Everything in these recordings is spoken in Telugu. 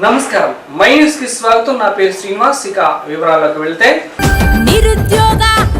నమస్కారం. మై న్యూస్కి స్వాగతం. నా పేరు శ్రీనివాస్. ఇక వివరాల్లోకి వెళ్తే నిరుద్యోగ నిరుద్యోగ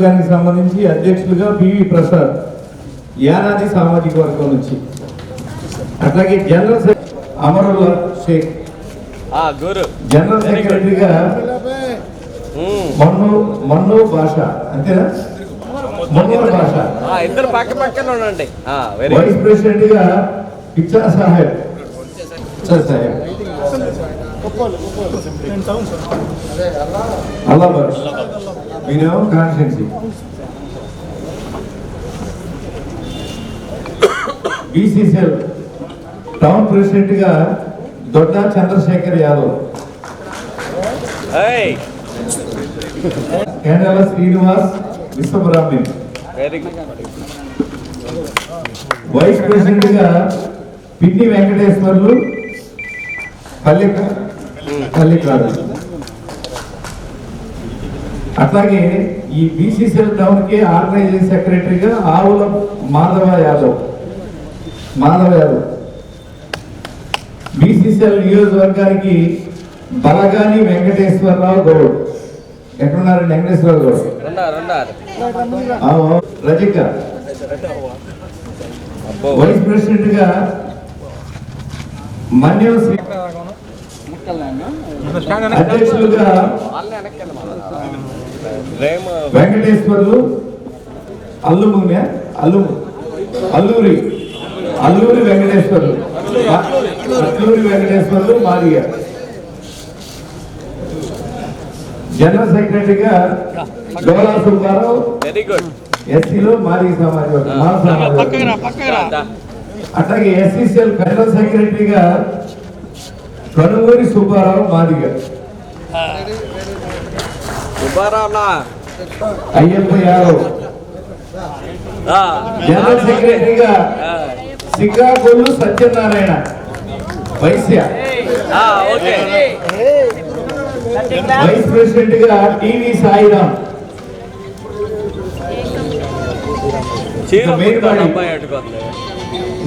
నియోజకవర్గానికి సంబంధించి అధ్యక్షులుగా పివి ప్రసాద్ యానాది సామాజిక వర్గం నుంచి. అట్లాగే జనరల్ అమరుల్లా షేక్. ఆ గురు. జనరల్ సెక్రటరీగా మన్ను మన్ను భాష అంతేనా? మన్నూరు భాష. ఆ ఇద్దరు పక్క పక్కన ఉండండి. ఆ వెరీ వైస్ ప్రెసిడెంట్గా ఇచ్చా సాహెబ్ సాహెబ్ అల్లాబాద్ మీరేమో కాన్స్టిట్యున్సీ బీసీసీఎల్ టౌన్ ప్రెసిడెంట్గా దొడ్డా చంద్రశేఖర్ యాదవ్. కేంద్రాల శ్రీనివాస్ విశ్వబ్రాహ్మణ్. వైస్ ప్రెసిడెంట్గా పిన్ని వెంకటేశ్వర్లు పల్లిక పల్లికాడు అట్లాగే ఈ బీసీసీఎల్ టౌన్కి ఆర్గనైజింగ్ సెక్రటరీగా ఆవుల మాధవ యాదవ్. మాధవ యాదవ్. బీసీసీఎల్ నియోజకవర్గానికి బలగాని వెంకటేశ్వరరావు గౌడ్. ఎక్కడున్నారు వెంకటేశ్వరరావు గౌడ్? రజిక వైస్ ప్రెసిడెంట్గా మన్యం అధ్యక్షులుగా వెంకటేశ్వర్లు అల్లుమునే అల్లు అల్లూరి అల్లూరి వెంకటేశ్వర్లు అల్లూరి వెంకటేశ్వర్లు మాదిగ. జనరల్ సెక్రటరీగా డోలా సుబ్బారావు వెరీ గుడ్ ఎస్సీలో మాదిగ సమాజం అట్లాగే ఎస్సీసీఎల్ ఫెడరల్ సెక్రటరీగా కనుమూరి సుబ్బారావు మాదిగ. అయ్యప్ప యాదవ్ జనరల్ సెక్రటరీగా శ్రీకాకుళం సత్యనారాయణ వైశ్య. వైస్ ప్రెసిడెంట్గా TV Sairam.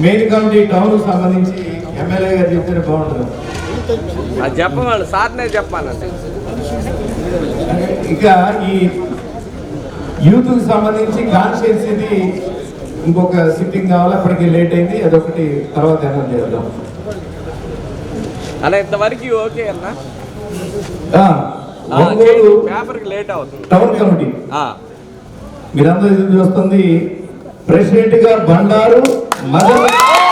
Main committee town సంబంధించి ఎమ్మెల్యే గారు చెప్తేనే బాగుంటుంది. అది చెప్పమని సార్నే చెప్పానండి ఇక ఈ యూత్కి సంబంధించి కాన్స్టిట్యున్సీది ఇంకొక సిట్టింగ్ కావాలి. అప్పటికి లేట్ అయింది. అదొకటి తర్వాత అనౌన్స్ చేద్దాం. అలా ఇంతవరకు ఓకే అన్న? ఒంగోలు లేట్ అవుతుంది. Town committee. మీరందరూ చూస్తుంది ప్రెసిడెంట్గా బండారు మదన్ బాబు.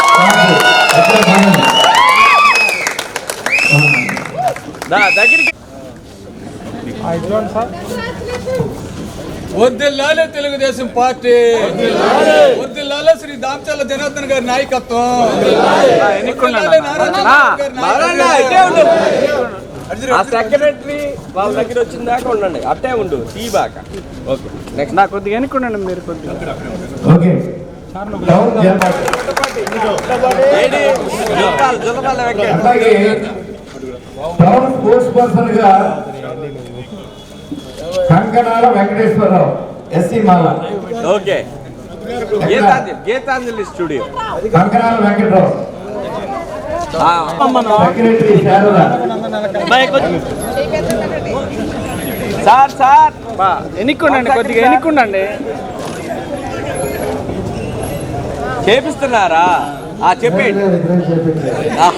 దగ్గరికి వద్దిల్లాలే తెలుగుదేశం పార్టీ. వద్దిల్లాలే. శ్రీ దామచల్ల జనార్దన్ గారి నాయకత్వం. సెక్రటరీ వాళ్ళ దగ్గర వచ్చిన దాకా ఉండండి. అట్టే ఉండు. టీ బాక. ఓకే. నెక్స్ట్ నా కొద్దిగా మీరు కొద్దిగా. ఓకే. టౌన్ స్పోర్ట్స్ పర్సన్గా Kankanala Venkateswararao SC Mala. Okay. Geetanjali Geetanjali studio. Kankanala Venkatarao. Secretary Sarada. Sir sir. బా ఎన్నుకున్నాండి కొద్దిగా ఎన్నుకున్నాండి చేపిస్తున్నారా? ఆ చెప్పేయండి. ఆ,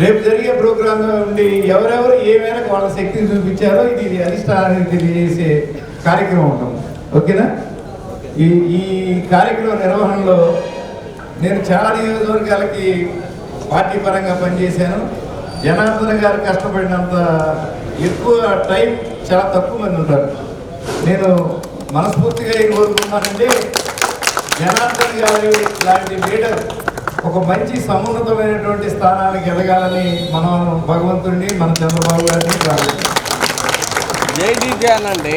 రేపు జరిగే ప్రోగ్రామ్ నుండి ఎవరెవరు ఏమైనా వాళ్ళ శక్తిని చూపించారో ఇది అధిష్టానానికి తెలియజేసే కార్యక్రమం ఉంటుంది ఓకేనా? ఈ ఈ కార్యక్రమ నిర్వహణలో నేను చాలా నియోజకవర్గాలకి పార్టీ పరంగా పనిచేశాను. జనార్దన్ గారు కష్టపడినంత ఎక్కువ టైం చాలా తక్కువ మంది ఉంటారు. నేను మనస్ఫూర్తిగా ఏం కోరుకున్నానంటే జనార్దన్ గారి లాంటి లీడర్ ఒక మంచి సమున్నతమైనటువంటి స్థానానికి ఎదగాలని మనం భగవంతుడిని మన చంద్రబాబు గారిని ప్రార్థిస్తాం అనండి.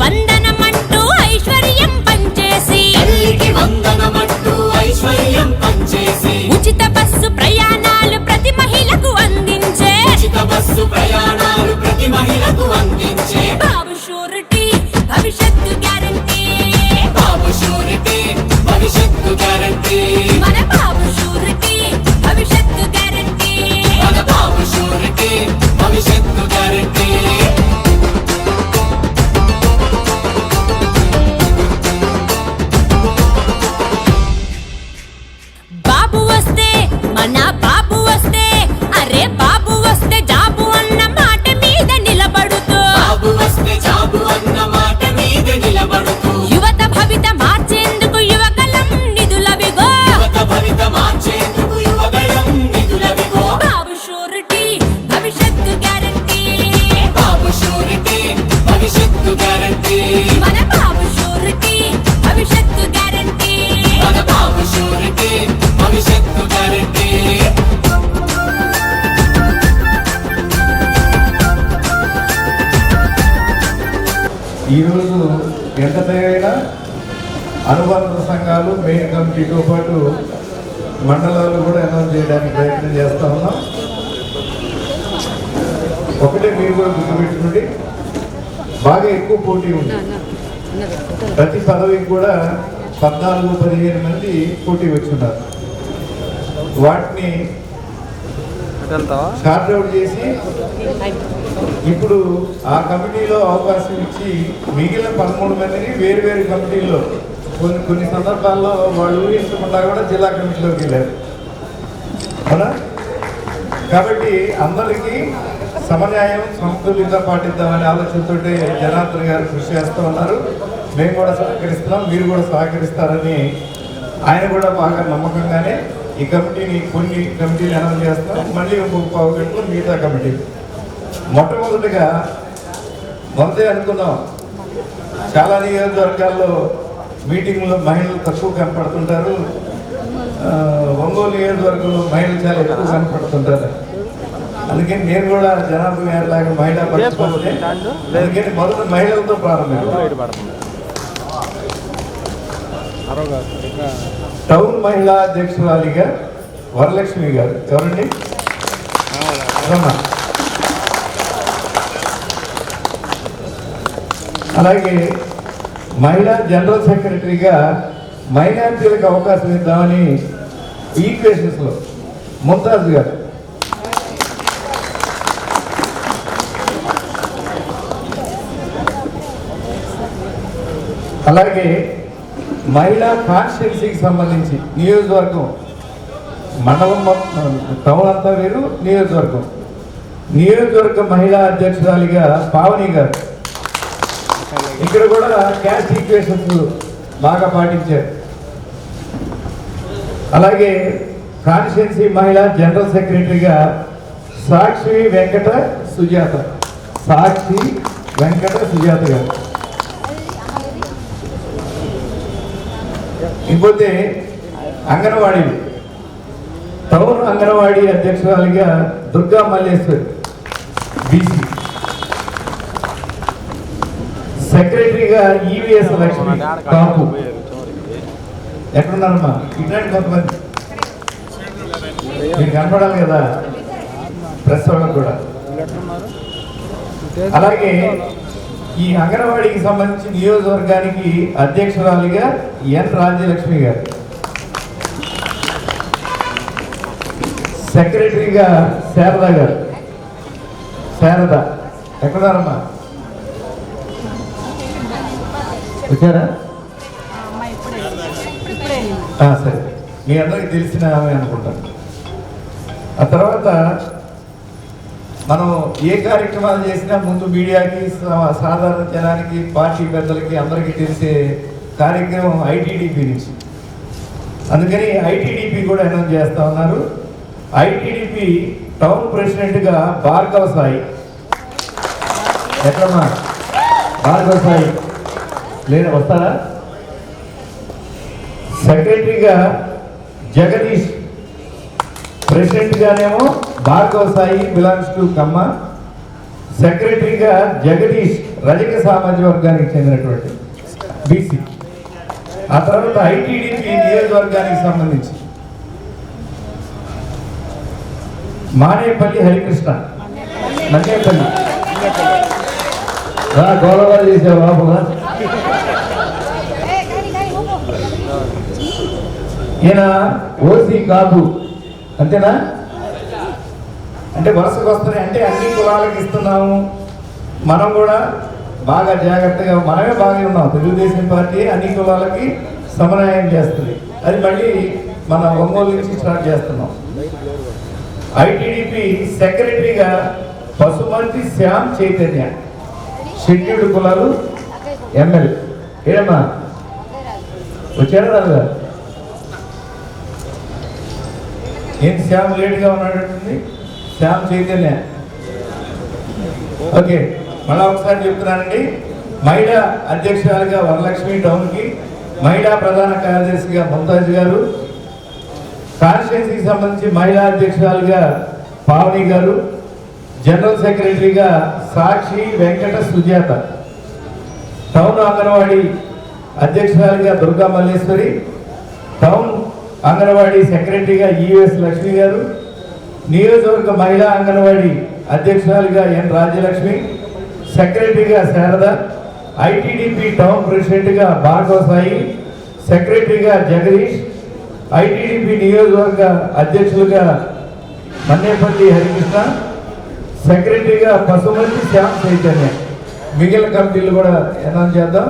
వందనమంటూ ఐశ్వర్యం పంచేసి తల్లికి వందనమంటూ ఐశ్వర్యం పంచేసి ఉచిత బస్సు ప్రయాణాలు ప్రతి మహిళకు అందించే. ఉచిత బస్సు ప్రయాణాలు ప్రతి మహిళకు అందించే. బాబు షూరిటీ భవిష్యత్తు గ్యారంటీ. బాబు షూరిటీ భవిష్యత్తు గ్యారంటీ. మన మెయిన్ కమిటీతో పాటు మండలాలు కూడా అనౌన్స్ చేయడానికి ప్రయత్నం చేస్తా ఉన్నాం. ఒకటే మీరు కూడా గుర్తుపెట్టుకోండి. బాగా ఎక్కువ పోటీ ఉంది. ప్రతి పదవికి కూడా పద్నాలుగు పదిహేను మంది పోటీ వచ్చున్నారు. వాటిని షార్ట్ అవుట్ చేసి ఇప్పుడు ఆ కమిటీలో అవకాశం ఇచ్చి మిగిలిన పదమూడు మందిని వేరు వేరు కమిటీల్లో కొన్ని కొన్ని సందర్భాల్లో వాళ్ళు ఊహించకుండా కూడా జిల్లా కమిటీలోకి వెళ్ళారు. అవునా? కాబట్టి అందరికీ సమన్యాయం సమతుల్యత పాటిద్దామనే ఆలోచనతో జనార్దన్ గారు కృషి చేస్తూ ఉన్నారు. మేము కూడా సహకరిస్తున్నాం మీరు కూడా సహకరిస్తారని ఆయన కూడా బాగా నమ్మకంగానే ఈ కమిటీని కొన్ని కమిటీలు అనౌన్స్ చేస్తాం మళ్ళీ ఇంకొక పావు గంటలు మిగతా కమిటీ. మొట్టమొదటిగా మొదటే అనుకున్నాం చాలా నియోజకవర్గాల్లో మీటింగ్లో మహిళలు తక్కువ కనపడుతుంటారు. ఒంగోలు నియోజకవర్గంలో మహిళలు చాలా ఎక్కువ కనపడుతుంటారు. అందుకని నేను కూడా జనాభా గారి లాగా మహిళా పక్షపాతి అందుకని మొదట మహిళలతో ప్రారంభించారు టౌన్ మహిళా అధ్యక్షురాలిగా వరలక్ష్మి గారు ఎవరండి? అలాగే మహిళా జనరల్ సెక్రటరీగా మైనార్టీలకు అవకాశం ఇద్దామని ఈక్వేషన్స్లో ముంతాజ్ గారు. అలాగే మహిళా కాన్స్టిట్యున్సీకి సంబంధించి నియోజకవర్గం మండలం టౌన్ అంతా వేరు నియోజకవర్గం. నియోజకవర్గ మహిళా అధ్యక్షురాలిగా పావని గారు. ఇక్కడ కూడా క్యాస్ట్ ఈక్వేషన్స్ బాగా పాటించారు. అలాగే కాన్స్టిట్యున్సీ మహిళా జనరల్ సెక్రటరీగా సాక్షి వెంకట సుజాత సాక్షి వెంకట సుజాత గారు. ఇకపోతే అంగన్వాడీ టౌన్ అంగన్వాడీ అధ్యక్షురాలిగా దుర్గా మల్లేశ్వరి బీసీ సెక్రటరీగా ఈవీఎస్ లక్ష్మి కాపు ఎక్కడున్నారమ్మా? ఇట్లాంటి కొంతమంది. మీరు కనపడాలి కదా? ప్రెస్ వాళ్ళకు కూడా. అలాగే ఈ అంగన్వాడీకి సంబంధించి నియోజకవర్గానికి అధ్యక్షురాలిగా ఎన్ రాజ్యలక్ష్మి గారు. సెక్రటరీగా శారద గారు. శారద ఎక్కడారమ్మా వచ్చారా? సరే. మీ అందరికి తెలిసిన ఆమె అనుకుంటాను. ఆ తర్వాత మనం ఏ కార్యక్రమాలు చేసినా ముందు మీడియాకి సా- సాధారణ జనానికి పార్టీ పెద్దలకి అందరికీ తెలిసే కార్యక్రమం ఐటీడీపీ నుంచి. అందుకని ఐటీడీపీ కూడా అనౌన్స్ చేస్తా ఉన్నారు. ఐటీడీపీ టౌన్ ప్రెసిడెంట్గా భార్గవ సాయి. ఎక్కడమ్మా భార్గవ సాయి. లేదా వస్తారా సెక్రటరీగా జగదీష్ ప్రెసిడెంట్ గానేమో భార్గవ సాయి బిలాంగ్స్ టు కమ్మ సెక్రటరీగా జగదీష్ రజక సామాజిక వర్గానికి చెందినటువంటి బీసీ. ఆ తర్వాత ఐటీడీపీ నియోజకవర్గానికి సంబంధించి. మానేపల్లి హరికృష్ణ. నన్నేపల్లి రా గోలవారు చేసావు ఈయన ఓసీ కాదు. అంతేనా? అంటే వరుసకు వస్తున్నాయి. అంటే అన్ని కులాలకు ఇస్తున్నాము. మనం కూడా బాగా జాగ్రత్తగా మనమే బాగా ఉన్నాం. తెలుగుదేశం పార్టీ అన్ని కులాలకి సమన్వయం చేస్తుంది. అది మళ్ళీ మన ఒంగోలు నుంచి స్టార్ట్ చేస్తున్నాం. ఐటీడీపీ సెక్రటరీగా పశుమంతి శ్యామ్ చైతన్య షెడ్యూల్డ్ కులాలు ఎమ్మెల్యే. ఏమా వచ్చారా రాదా ఏం శ్యామ్ లేట్గా ఉన్నాడంటుంది? శ్యామ్ చైతన్య ఓకే మళ్ళా ఒకసారి చెప్తున్నానండి. మహిళా అధ్యక్షురాలుగా వరలక్ష్మి టౌన్కి మహిళా ప్రధాన కార్యదర్శిగా ముంతాజ్ గారు కాన్స్టిట్యున్సీకి సంబంధించి మహిళా అధ్యక్షురాలుగా పావని గారు జనరల్ సెక్రటరీగా సాక్షి వెంకట సుజాత టౌన్ అంగన్వాడీ అధ్యక్షురాలుగా దుర్గా మల్లేశ్వరి టౌన్ అంగన్వాడీ సెక్రటరీగా ఈఎస్ లక్ష్మి గారు నియోజకవర్గ మహిళా అంగన్వాడీ అధ్యక్షురాలుగా ఎన్ రాజ్యలక్ష్మి సెక్రటరీగా శారద ఐటీడీపీ టౌన్ ప్రెసిడెంట్గా భార్గవ సాయి సెక్రటరీగా జగదీష్ ఐటీడీపీ నియోజకవర్గ అధ్యక్షులుగా మన్నేపల్లి హరికృష్ణ సెక్రటరీగా పశుమతి శ్యామ్ చైతన్య. మిగిలిన కమిటీలు కూడా అనౌన్స్ చేద్దాం.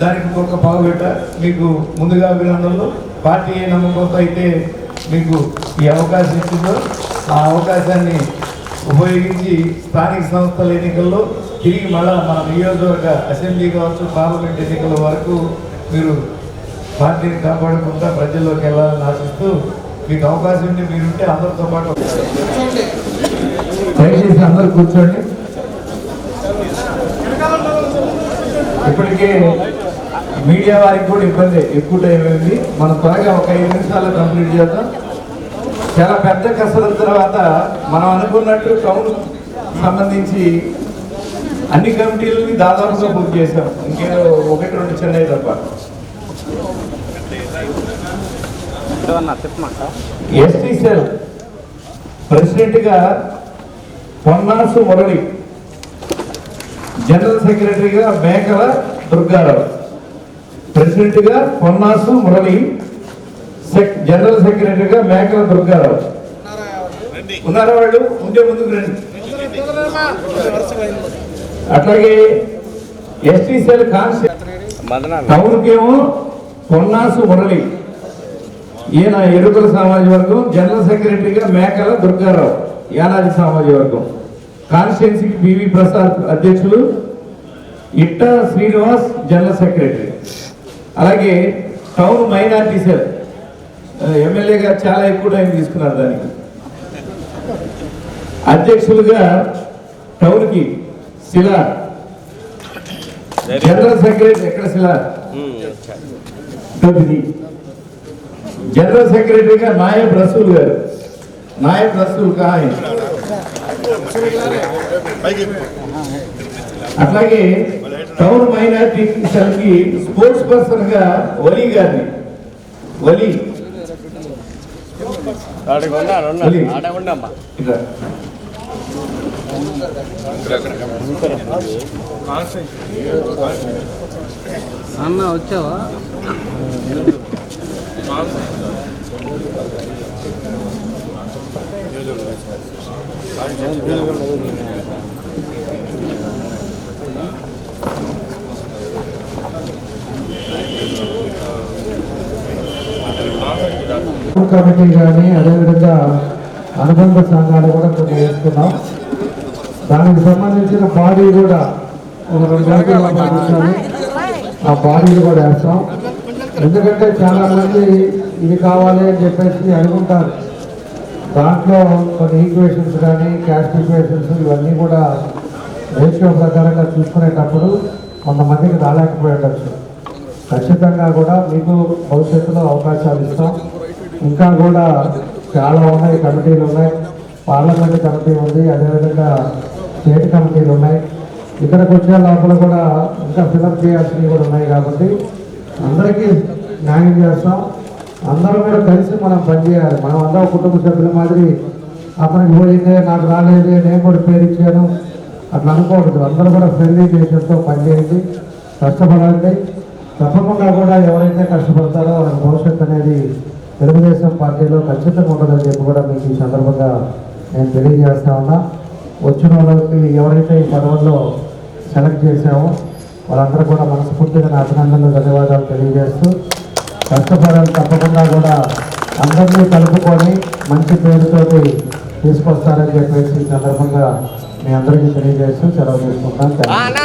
దానికి ఒక పావుగంట మీకు ముందుగా అభినందనలు. పార్టీ ఏ నమ్మకంతో అయితే మీకు ఈ అవకాశం ఇచ్చిందో ఆ అవకాశాన్ని ఉపయోగించి స్థానిక సంస్థల ఎన్నికల్లో తిరిగి మళ్ళా మన నియోజకవర్గ అసెంబ్లీ కావచ్చు పార్లమెంట్ ఎన్నికల వరకు మీరు పార్టీని కాపాడుకుంటా ప్రజల్లోకి వెళ్ళాలని ఆశిస్తూ మీకు అవకాశం ఉంటే మీరుంటే అందరితో పాటు దయచేసి అందరూ కూర్చోండి. ఇప్పటికే మీడియా వారికి కూడా ఇబ్బంది. ఎక్కువ టైం అయింది. మనం త్వరగా ఒక ఐదు నిమిషాల్లో కంప్లీట్ చేద్దాం. చాలా పెద్ద కసరత్తు తర్వాత మనం అనుకున్నట్టు టౌన్ సంబంధించి అన్ని కమిటీలని దాదాపుగా బుక్ చేసాం ఇంకేదో ఒకటి రెండు చెన్నై తప్ప. ఎస్టీ సెల్ ప్రెసిడెంట్గా పొన్నాసు మురళి జనరల్ సెక్రటరీగా మేకల దుర్గారావు. ప్రెసిడెంట్గా పొన్నాసు మురళి జనరల్ సెక్రటరీగా మేకల దుర్గారావు. ఉన్నారా వాళ్ళు? ఉంటే ముందుకు రండి. అట్లాగే ఎస్టీ సెల్ టౌన్కేమో పొన్నాసు మురళి. ఈయన ఎరుకల సామాజిక వర్గం జనరల్ సెక్రటరీగా మేకల దుర్గారావు యానాది సామాజిక వర్గం కాన్స్టిట్యున్సీకి పివి ప్రసాద్ అధ్యక్షులు ఇట్ట శ్రీనివాస్ జనరల్ సెక్రటరీ. అలాగే town minority cell MLA garu చాలా ఎక్కువ టైం తీసుకున్నారు దానికి. అధ్యక్షులుగా టౌన్కి శిలా. జనరల్ సెక్రటరీ ఎక్కడ శిలా? తొమ్మిది జనరల్ సెక్రటరీగా నాయబ్ రసూల్ గారు. నాయబ్ రసూల్ ఖాన్ అట్లాగే టౌన్ మైనార్టీ సెల్కి స్పోర్ట్స్ పర్సన్గా వలీ గారిని. వలీ. ఆడ ఉన్నారు ఉన్నారు ఆడ ఉండమ్మా. ఇట్లా. అన్న వచ్చావా? కమిటీ కానీ అదేవిధంగా అనుబంధ సంఘాలు కూడా కొన్ని వేసుకున్నాం దానికి సంబంధించిన బాడీ కూడా ఒక రెండు రోజులు ఆ బాడీలు కూడా వేస్తాం. ఎందుకంటే చాలా మంది ఇది కావాలి అని చెప్పేసి అనుకుంటారు. దాంట్లో కొన్ని ఈక్వేషన్స్ కానీ క్యాస్ట్ ఈక్వేషన్స్ ఇవన్నీ కూడా రేషియో ప్రకారంగా చూసుకునేటప్పుడు కొంతమందికి రాలేకపోయేటచ్చు ఖచ్చితంగా కూడా మీకు భవిష్యత్తులో అవకాశాలు ఇస్తాం. ఇంకా కూడా చాలా ఉన్నాయి కమిటీలు ఉన్నాయి. పార్లమెంట్ కమిటీ ఉంది అదేవిధంగా స్టేట్ కమిటీలు ఉన్నాయి. ఇక్కడికి వచ్చే లోపల కూడా ఇంకా ఫిలప్ చేయాల్సినవి కూడా ఉన్నాయి కాబట్టి అందరికీ న్యాయం చేస్తాం. అందరం కూడా కలిసి మనం పనిచేయాలి మనం అందరం కుటుంబ సభ్యుల మాదిరి అతనికి పోయిందే నాకు రాలేదే నేను కూడా పేరు ఇచ్చాను. అట్లా అనుకోవద్దు అందరూ కూడా ఫ్రెండ్లీ నేచర్తో పనిచేయండి కష్టపడండి. తప్పకుండా కూడా ఎవరైతే కష్టపడతారో వాళ్ళ భవిష్యత్తు అనేది తెలుగుదేశం పార్టీలో ఖచ్చితంగా ఉండదని చెప్పి కూడా మీకు ఈ సందర్భంగా నేను తెలియజేస్తా ఉన్నా. వచ్చిన వాళ్ళకి ఎవరైతే ఈ పదవుల్లో సెలెక్ట్ చేశామో వాళ్ళందరూ కూడా మనస్ఫూర్తిగా నా అభినందనలు ధన్యవాదాలు తెలియజేస్తూ కష్టపడాలి తప్పకుండా కూడా అందరినీ కలుపుకొని మంచి పేరుతోటి తీసుకొస్తారని చెప్పేసి ఈ సందర్భంగా మీ అందరికీ తెలియజేస్తూ సెలవు తీసుకుంటాను.